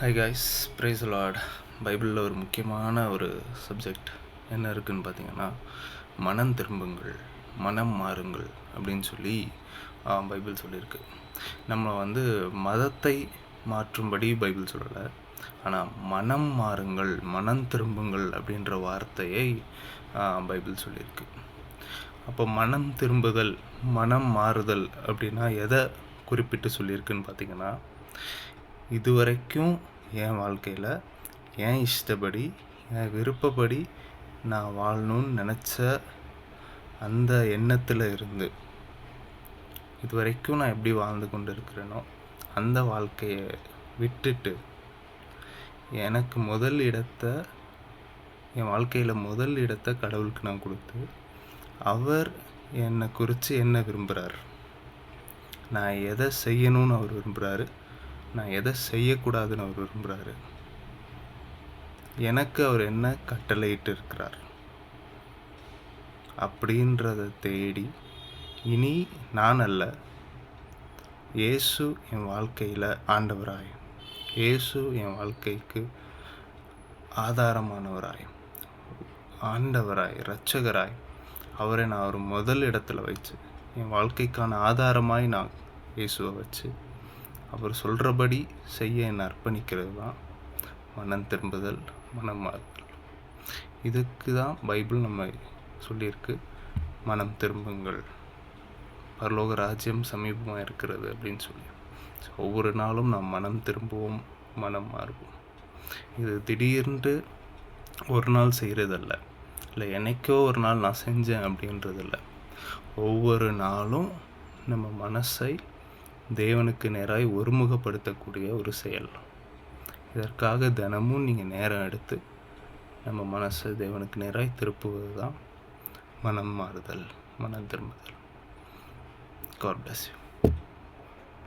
High guys price Lord பைபிளில் ஒரு முக்கியமான ஒரு சப்ஜெக்ட் என்ன இருக்குன்னு பார்த்தீங்கன்னா மனம் திரும்புங்கள் மனம் மாறுங்கள் அப்படின்னு சொல்லி பைபிள் சொல்லியிருக்கு. நம்ம வந்து மதத்தை மாற்றும்படி பைபிள் சொல்லலை. ஆனால் மனம் மாறுங்கள் மனம் திரும்புங்கள் அப்படின்ற வார்த்தையை பைபிள் சொல்லியிருக்கு. அப்போ மனம் திரும்புதல் மனம் மாறுதல் அப்படின்னா எதை குறிப்பிட்டு சொல்லியிருக்குன்னு பார்த்தீங்கன்னா இதுவரைக்கும் என் வாழ்க்கையில் என் இஷ்டப்படி என் விருப்பப்படி நான் வாழணும்னு நினச்ச அந்த எண்ணத்தில் இருந்து இதுவரைக்கும் நான் எப்படி வாழ்ந்து கொண்டு இருக்கிறேனோ அந்த வாழ்க்கையை விட்டுட்டு எனக்கு முதல் இடத்தை என் வாழ்க்கையில் முதல் இடத்தை கடவுளுக்கு நான் கொடுத்து அவர் என்னை குறித்து என்ன விரும்புகிறார் நான் எதை செய்யணும்னு அவர் விரும்புகிறாரு நான் எதை செய்யக்கூடாதுன்னு அவர் விரும்புகிறாரு எனக்கு அவர் என்ன கட்டளையிட்டு இருக்கிறார் அப்படின்றத தேடி இனி நான் அல்ல இயேசு என் வாழ்க்கையில் ஆண்டவராய் இயேசு என் வாழ்க்கைக்கு ஆதாரமானவராய் ஆண்டவராய் இரட்சகராய் அவரை நான் ஒரு முதல் இடத்துல வச்சு என் வாழ்க்கைக்கான ஆதாரமாய் நான் இயேசுவை வச்சு அவர் சொல்கிறபடி செய்ய என்னை அர்ப்பணிக்கிறது தான் மனம் திரும்புதல் மனம் மாறுதல். இதுக்கு தான் பைபிள் நம்ம சொல்லியிருக்கு மனம் திரும்புங்கள். பரலோக ராஜ்யம் சமீபமாக இருக்கிறது அப்படின்னு சொல்லி. ஒவ்வொரு நாளும் நாம் மனம் திரும்புவோம் மனம் மாறுவோம். இது திடீர்னு ஒரு நாள் செய்கிறதல்ல. இல்லை என்னைக்கோ ஒரு நாள் நான் செஞ்சேன் அப்படின்றதில்ல. ஒவ்வொரு நாளும் நம்ம மனசை தேவனுக்கு நேராய் ஒருமுகப்படுத்தக்கூடிய ஒரு செயல். இதற்காக தினமும் நீங்கள் நேரம் எடுத்து நம்ம மனசை தேவனுக்கு நேராய் திருப்புவது தான் மனம் மாறுதல் மனம் திரும்புதல். God bless you